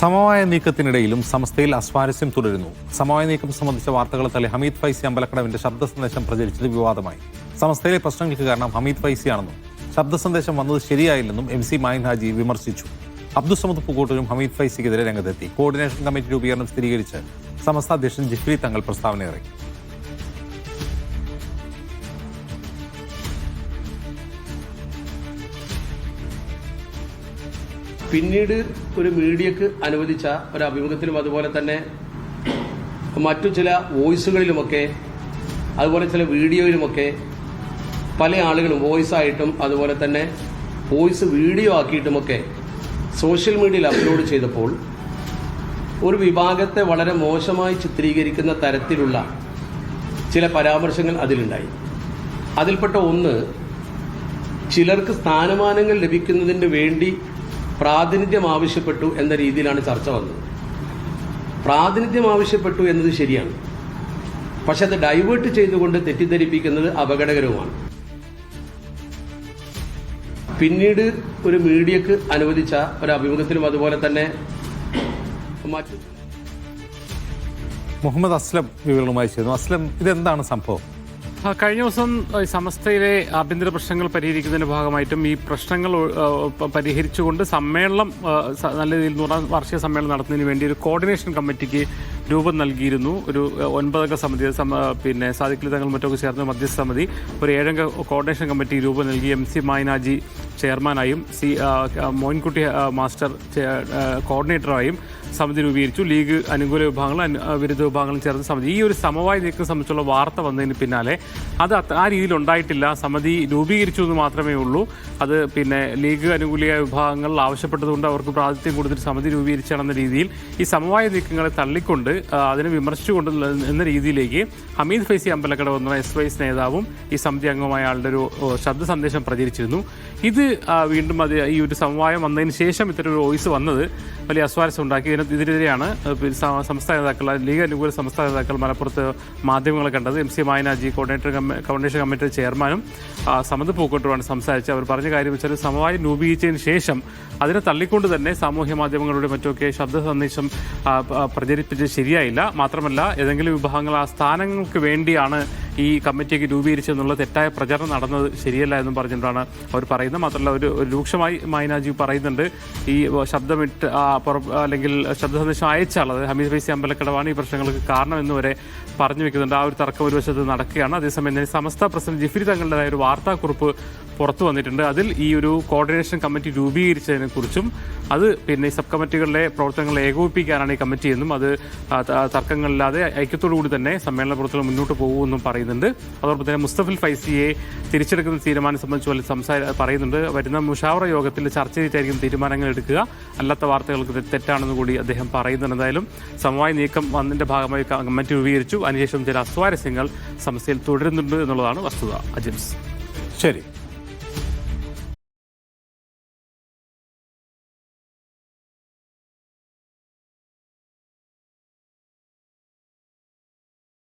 സമവായ നീക്കത്തിനിടയിലും സമസ്തയിൽ അസ്വാരസ്യം തുടരുന്നു. സമവായ നീക്കം സംബന്ധിച്ച വാർത്തകൾ തള്ളി ഹമീദ് ഫൈസി അമ്പലക്കടവിന്റെ ശബ്ദ സന്ദേശം പ്രചരിച്ചത് വിവാദമായി. സമസ്തയിലെ പ്രശ്നങ്ങൾക്ക് കാരണം ഹമീദ് ഫൈസിയാണെന്നും ശബ്ദ സന്ദേശം വന്നത് ശരിയായില്ലെന്നും എം സി മായിൻ ഹാജി വിമർശിച്ചു. അബ്ദുസമദ് പൂക്കോട്ടൂരും ഹമീദ് ഫൈസിക്കെതിരെ രംഗത്തെത്തി. കോർഡിനേഷൻ കമ്മിറ്റി രൂപീകരണം സ്ഥിരീകരിച്ച് സമസ്ത അധ്യക്ഷൻ ജിഫ്രി തങ്ങൾ പ്രസ്താവന ഇറക്കി പിന്നീട് ഒരു മീഡിയക്ക് അനുവദിച്ച ഒരു അഭിമുഖത്തിലും അതുപോലെ തന്നെ മറ്റു ചില വോയിസുകളിലുമൊക്കെ അതുപോലെ ചില വീഡിയോയിലുമൊക്കെ പല ആളുകളും വോയിസ് ആയിട്ടും അതുപോലെ തന്നെ വോയിസ് വീഡിയോ ആക്കിയിട്ടുമൊക്കെ സോഷ്യൽ മീഡിയയിൽ അപ്ലോഡ് ചെയ്തപ്പോൾ ഒരു വിഭാഗത്തെ വളരെ മോശമായി ചിത്രീകരിക്കുന്ന തരത്തിലുള്ള ചില പരാമർശങ്ങൾ അതിലുണ്ടായി. അതിൽപ്പെട്ട ഒന്ന് ചിലർക്ക് സ്ഥാനമാനങ്ങൾ ലഭിക്കുന്നതിന് വേണ്ടി പ്രാതിനിധ്യം ആവശ്യപ്പെട്ടു എന്ന രീതിയിലാണ് ചർച്ച വന്നത്. പ്രാതിനിധ്യം ആവശ്യപ്പെട്ടു എന്നത് ശരിയാണ്. പക്ഷെ അത് ഡൈവേർട്ട് ചെയ്തുകൊണ്ട് തെറ്റിദ്ധരിപ്പിക്കുന്നത് അപകടകരവുമാണ്. പിന്നീട് ഒരു മീഡിയക്ക് അനുവദിച്ച ഒരു അഭിമുഖത്തിലും അതുപോലെ തന്നെ മുഹമ്മദ് അസ്ലം വിവരങ്ങളുമായി ചേർന്നു അസ്ലം ഇതെന്താണ് സംഭവം? കഴിഞ്ഞ ദിവസം സമസ്തയിലെ ആഭ്യന്തര പ്രശ്നങ്ങൾ പരിഹരിക്കുന്നതിന്റെ ഭാഗമായിട്ടും ഈ പ്രശ്നങ്ങൾ പരിഹരിച്ചുകൊണ്ട് സമ്മേളനം നല്ല രീതിയിൽ നൂറാം വാർഷിക സമ്മേളനം നടത്തുന്നതിന് വേണ്ടി ഒരു കോർഡിനേഷൻ കമ്മിറ്റിക്ക് രൂപം നൽകിയിരുന്നു. ഒരു ഒൻപതംഗ സമിതി പിന്നെ സാധിക്കലി തങ്ങൾ മറ്റൊക്കെ ചേർന്ന മധ്യസ്ഥ സമിതി. ഒരു ഏഴംഗ കോർഡിനേഷൻ കമ്മിറ്റി രൂപം നൽകി എം സി മായനാജി ചെയർമാനായും സി മോയിൻകുട്ടി മാസ്റ്റർ കോർഡിനേറ്ററായും സമിതി രൂപീകരിച്ചു. ലീഗ് അനുകൂല വിഭാഗങ്ങളും വിരുദ്ധ വിഭാഗങ്ങളും ചേർന്ന സമിതി ഈ ഒരു സമവായ നീക്കം സംബന്ധിച്ചുള്ള വാർത്ത വന്നതിന് പിന്നാലെ അത് ആ രീതിയിൽ ഉണ്ടായിട്ടില്ല. സമിതി രൂപീകരിച്ചു എന്ന് മാത്രമേ ഉള്ളൂ. അത് പിന്നെ ലീഗ് അനുകൂല വിഭാഗങ്ങൾ ആവശ്യപ്പെട്ടതുകൊണ്ട് അവർക്ക് പ്രാതിനിധ്യം കൊടുത്തിട്ട് സമിതി രൂപീകരിച്ചാണെന്ന രീതിയിൽ ഈ സമവായ നീക്കങ്ങളെ തള്ളിക്കൊണ്ട് അതിനെ വിമർശിച്ചുകൊണ്ട് എന്ന രീതിയിലേക്ക് ഹമീദ് ഫൈസി അമ്പലക്കട വന്ന എസ് വൈസ് നേതാവും ഈ സമിതി അംഗമായ ആളുടെ ഒരു ശബ്ദ സന്ദേശം പ്രചരിച്ചിരുന്നു. ഇത് വീണ്ടും അത് ഈ ഒരു സമവായം വന്നതിന് ശേഷം ഇത്തരം ഒരു വോയിസ് വന്നത് വലിയ അസ്വാരസ്യം ഉണ്ടാക്കി. ഇതിന് ഇതിനെതിരെയാണ് സംസ്ഥാന നേതാക്കൾ ലീഗ് അനുകൂല സംസ്ഥാന നേതാക്കൾ മലപ്പുറത്ത് മാധ്യമങ്ങളെ കണ്ടത്. M C Mayinhaji coordinator coordination committee ചെയർമാനും സമത് പൂക്കോട്ടുമാണ് സംസാരിച്ച് അവർ പറഞ്ഞ കാര്യം വെച്ചാൽ സമവായം രൂപീകരിച്ചതിന് ശേഷം അതിനെ തള്ളിക്കൊണ്ട് തന്നെ സാമൂഹ്യ മാധ്യമങ്ങളുടെ മറ്റൊക്കെ ശബ്ദ സന്ദേശം പ്രചരിപ്പിച്ച് ശരിയായില്ല. മാത്രമല്ല ഏതെങ്കിലും വിഭാഗങ്ങൾ ആ സ്ഥാനങ്ങൾക്ക് വേണ്ടിയാണ് ഈ കമ്മിറ്റിയൊക്കെ രൂപീകരിച്ചെന്നുള്ള തെറ്റായ പ്രചരണം നടന്നത് ശരിയല്ല എന്നും പറഞ്ഞുകൊണ്ടാണ് അവർ പറയുന്നത്. മാത്രമല്ല ഒരു രൂക്ഷമായി മൈനാജി പറയുന്നുണ്ട്. ഈ ശബ്ദമിട്ട് അല്ലെങ്കിൽ ശബ്ദ സന്ദേശം അയച്ച ആൾ അതായത് ഹമീദ് ഫൈസി അമ്പലക്കടവാണ് ഈ പ്രശ്നങ്ങൾക്ക് കാരണം എന്ന് വരെ പറഞ്ഞു വെക്കുന്നുണ്ട്. ആ ഒരു തർക്കം ഒരു വശത്ത് നടക്കുകയാണ്. അതേസമയം തന്നെ സമസ്ത പ്രസിഡന്റ് ജിഫ്രി തങ്ങളുടേതായ ഒരു വാർത്താക്കുറിപ്പ് പുറത്തു വന്നിട്ടുണ്ട്. അതിൽ ഈ ഒരു കോർഡിനേഷൻ കമ്മിറ്റി രൂപീകരിച്ചതിനെ കുറിച്ചും അത് പിന്നെ സബ് കമ്മിറ്റികളിലെ പ്രവർത്തനങ്ങൾ ഏകോപിപ്പിക്കാനാണ് ഈ കമ്മിറ്റി എന്നും അത് തർക്കങ്ങളില്ലാതെ ഐക്യത്തോടു കൂടി തന്നെ സമ്മേളന പ്രവർത്തനം മുന്നോട്ട് പോകുമെന്നും പറയുന്നുണ്ട്. അതോടൊപ്പം തന്നെ മുസ്തഫിൽ ഫൈസിയെ തിരിച്ചെടുക്കുന്ന തീരുമാനം സംബന്ധിച്ച് വലിയ സംസാര പറയുന്നുണ്ട്. വരുന്ന മുഷാവറ യോഗത്തിൽ ചർച്ച ചെയ്തിട്ടായിരിക്കും തീരുമാനങ്ങൾ എടുക്കുക. അല്ലാത്ത വാർത്തകൾക്ക് തെറ്റാണെന്ന് കൂടി അദ്ദേഹം പറയുന്നുണ്ട്. എന്തായാലും സമവായ നീക്കം വന്നതിന്റെ ഭാഗമായി കമ്മിറ്റി രൂപീകരിച്ചു. അതിനുശേഷം ചില അസ്വാരസ്യങ്ങൾ സമസ്യയിൽ തുടരുന്നുണ്ട് എന്നുള്ളതാണ് വസ്തുത. അജിംസ്. ശരി.